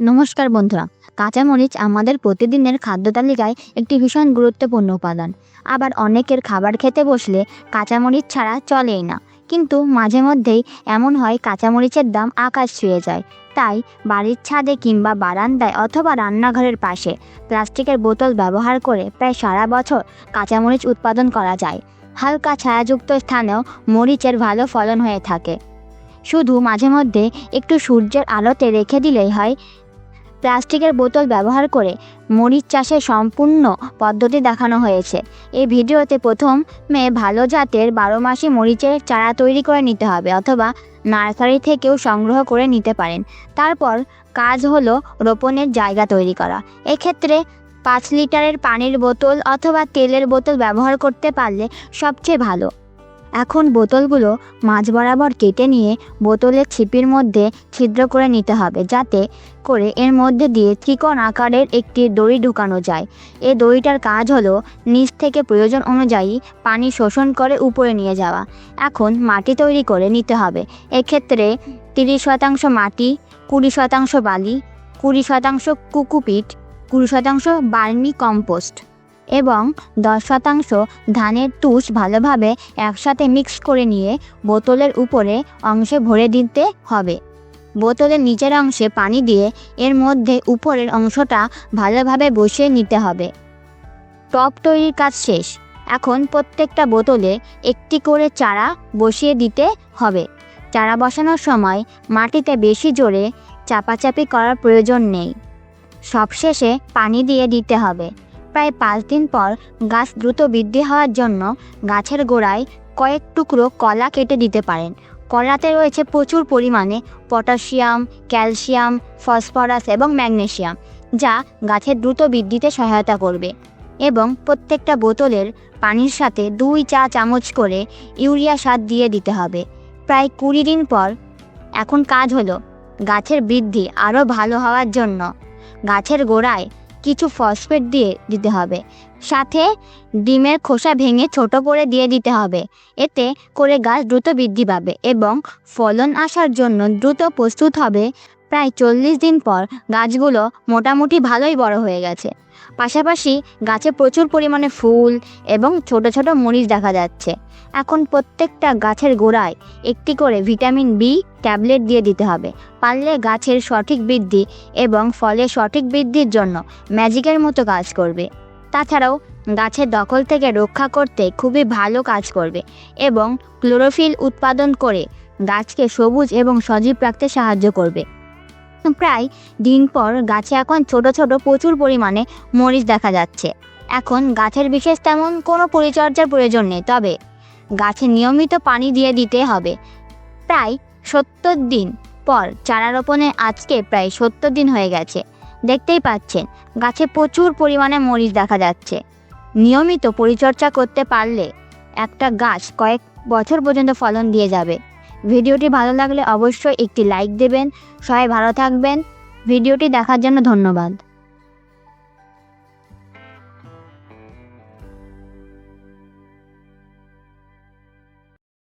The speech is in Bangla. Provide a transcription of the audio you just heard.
নমস্কার বন্ধুরা, কাঁচামরিচ আমাদের প্রতিদিনের খাদ্য তালিকায় একটি ভীষণ গুরুত্বপূর্ণ উপাদান। আবার অনেকের খাবার খেতে বসলে কাঁচামরিচ ছাড়া চলেই না। কিন্তু মাঝে মধ্যেই এমন হয় কাঁচামরিচের দাম আকাশ ছুঁয়ে যায়। তাই বাড়ির ছাদে কিংবা বারান্দায় অথবা রান্নাঘরের পাশে প্লাস্টিকের বোতল ব্যবহার করে প্রায় সারা বছর কাঁচামরিচ উৎপাদন করা যায়। হালকা ছায়াযুক্ত স্থানেও মরিচের ভালো ফলন হয়ে থাকে। শুধু মাঝে মধ্যে একটু সূর্যের আলোতে রেখে দিলেই হয় প্লাস্টিকের বোতল ব্যবহার করে মরিচ চাষের সম্পূর্ণ পদ্ধতি দেখানো হয়েছে। এই ভিডিওতে প্রথমে ভালো জাতের বারো মাসি মরিচের চারা তৈরি করে নিতে হবে অথবা নার্সারি থেকেও সংগ্রহ করে নিতে পারেন। তারপর কাজ হলো রোপণের জায়গা তৈরি করা। এক্ষেত্রে পাঁচ লিটারের পানির বোতল অথবা তেলের বোতল ব্যবহার করতে পারলে সবচেয়ে ভালো। এখন বোতলগুলো মাঝ বরাবর কেটে নিয়ে বোতলের ছিপির মধ্যে ছিদ্র করে নিতে হবে যাতে করে এর মধ্যে দিয়ে ত্রিকোণ আকারের একটি দড়ি ঢুকানো যায়। এই দড়িটার কাজ হলো নিচ থেকে প্রয়োজন অনুযায়ী পানি শোষণ করে উপরে নিয়ে যাওয়া। এখন মাটি তৈরি করে নিতে হবে। এক্ষেত্রে তিরিশ শতাংশ মাটি, কুড়ি শতাংশ বালি, কুড়ি শতাংশ কুকুপিট কুড়ি শতাংশ বার্মি কম্পোস্ট। এবং দশ শতাংশ ধানের তুষ ভালোভাবে একসাথে মিক্স করে নিয়ে বোতলের উপরে অংশে ভরে দিতে হবে। বোতলের নিচের অংশে পানি দিয়ে এর মধ্যে উপরের অংশটা ভালোভাবে বসিয়ে নিতে হবে। টপ তৈরির কাজ শেষ। এখন প্রত্যেকটা বোতলে একটি করে চারা বসিয়ে দিতে হবে। চারা বসানোর সময় মাটিতে বেশি জোরে চাপাচাপি করার প্রয়োজন নেই। সবশেষে পানি দিয়ে দিতে হবে। প্রায় পাঁচ দিন পর গাছ দ্রুত বৃদ্ধি হওয়ার জন্য গাছের গোড়ায় কয়েক টুকরো কলা কেটে দিতে পারেন। কলাতে রয়েছে প্রচুর পরিমাণে পটাশিয়াম, ক্যালসিয়াম, ফসফরাস এবং ম্যাগনেসিয়াম, যা গাছের দ্রুত বৃদ্ধিতে সহায়তা করবে এবং প্রত্যেকটা বোতলের পানির সাথে দুই চা চামচ করে ইউরিয়া সার দিয়ে দিতে হবে। প্রায় কুড়ি দিন পর এখন কাজ হলো গাছের বৃদ্ধি আরও ভালো হওয়ার জন্য গাছের গোড়ায় কিছু ফসফেট দিয়ে দিতে হবে। সাথে ডিমের খোসা ভেঙে ছোট করে দিয়ে দিতে হবে। এতে করে গাছ দ্রুত বৃদ্ধি পাবে এবং ফলন আসার জন্য দ্রুত প্রস্তুত হবে। প্রায় চল্লিশ দিন পর গাছগুলো মোটামুটি ভালোই বড় হয়ে গেছে। পাশাপাশি গাছে প্রচুর পরিমাণে ফুল এবং ছোট ছোট মরিচ দেখা যাচ্ছে। এখন প্রত্যেকটা গাছের গোড়ায় একটি করে ভিটামিন বি ট্যাবলেট দিয়ে দিতে হবে। পারলে গাছের সঠিক বৃদ্ধি এবং ফলের সঠিক বৃদ্ধির জন্য ম্যাজিকের মতো কাজ করবে। তাছাড়াও গাছের দখল থেকে রক্ষা করতে খুবই ভালো কাজ করবে এবং ক্লোরোফিল উৎপাদন করে গাছকে সবুজ এবং সজীব রাখতে সাহায্য করবে। প্রায় দিন পর গাছে এখন ছোট ছোট প্রচুর পরিমাণে মরিচ দেখা যাচ্ছে। এখন গাছের বিশেষ তেমন কোনো পরিচর্যার প্রয়োজন নেই, তবে গাছে নিয়মিত পানি দিয়ে দিতে হবে। প্রায় সত্তর দিন পর চারা রোপণে আজকে প্রায় সত্তর দিন হয়ে গেছে। দেখতেই পাচ্ছেন, গাছে প্রচুর পরিমাণে মরিচ দেখা যাচ্ছে। নিয়মিত পরিচর্যা করতে পারলে একটা গাছ কয়েক বছর পর্যন্ত ফলন দিয়ে যাবে। ভিডিওটি ভালো লাগলে অবশ্যই একটি লাইক দেবেন। সবাই ভালো থাকবেন। ভিডিওটি দেখার জন্য ধন্যবাদ।